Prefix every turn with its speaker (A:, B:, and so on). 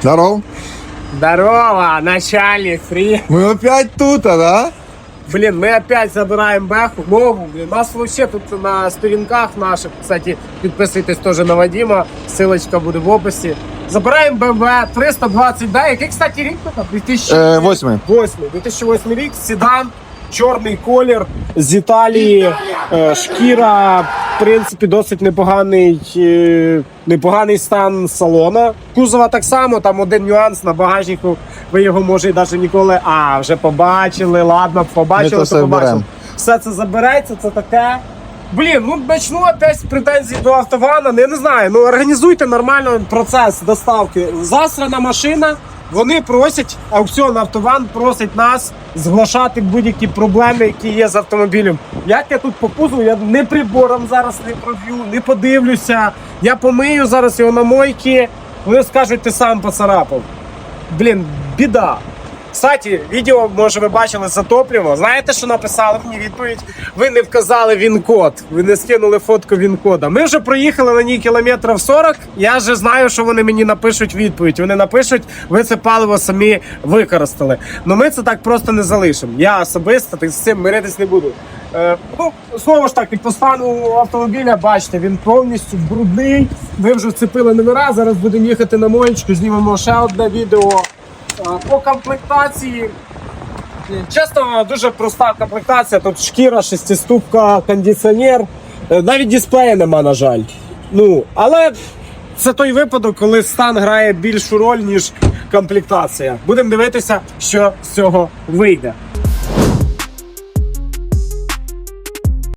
A: Здоров.
B: Здорово, начальник, фри.
A: Мы опять тут, а, да?
B: Блин, мы опять забираем бэху, новую, блин. У нас вообще тут на сторінках наших, кстати, підписуйтесь теж на Вадима, ссылочка буде в описі. Забираємо BMW 320 d який, кстати, рік тут? 2008
A: Е, восьмий.
B: 2008 рік, седан, чорний колір з Італії, е, шкіра, в принципі, досить непоганий, е, непоганий стан салона. Кузова так само, там один нюанс на багажнику. Ви його може і навіть ніколи. А, вже побачили, ладно, побачили,
A: Ми то
B: то
A: все
B: побачили. Все це забереться, це таке. Блін, ну почну опять з претензій до автована. Я не знаю. Ну організуйте нормально процес доставки. Засрана машина. Вони просять аукціон автован, просить нас зглашати будь-які проблеми, які є з автомобілем. Як я тут по кузову, я не прибором зараз не проб'ю, не подивлюся. Я помию зараз його на мойки. Вони скажуть, ти сам поцарапав. Блін, біда. Кстати, відео, може, ви бачили за. Знаєте, що написали мені відповідь? Ви не вказали він-код, ви не скинули фотку він-кода. Ми вже проїхали на ній кілометрів 40. Я вже знаю, що вони мені напишуть відповідь. Вони напишуть, ви це паливо самі використали. Ну ми це так просто не залишимо. Я особисто з цим миритись не буду. Е, ну, знову ж таки, по стану автомобіля, бачите, він повністю брудний. Ви вже вцепили номера. Зараз будемо їхати на моєчку, знімемо ще одне відео. По комплектації. Чесно, дуже проста комплектація. Тут шкіра, шестиступка, кондиціонер. Е, Навіть дисплея нема, на жаль. Ну, але це той випадок, коли стан грає більшу роль, ніж комплектація. Будемо дивитися, що з цього вийде.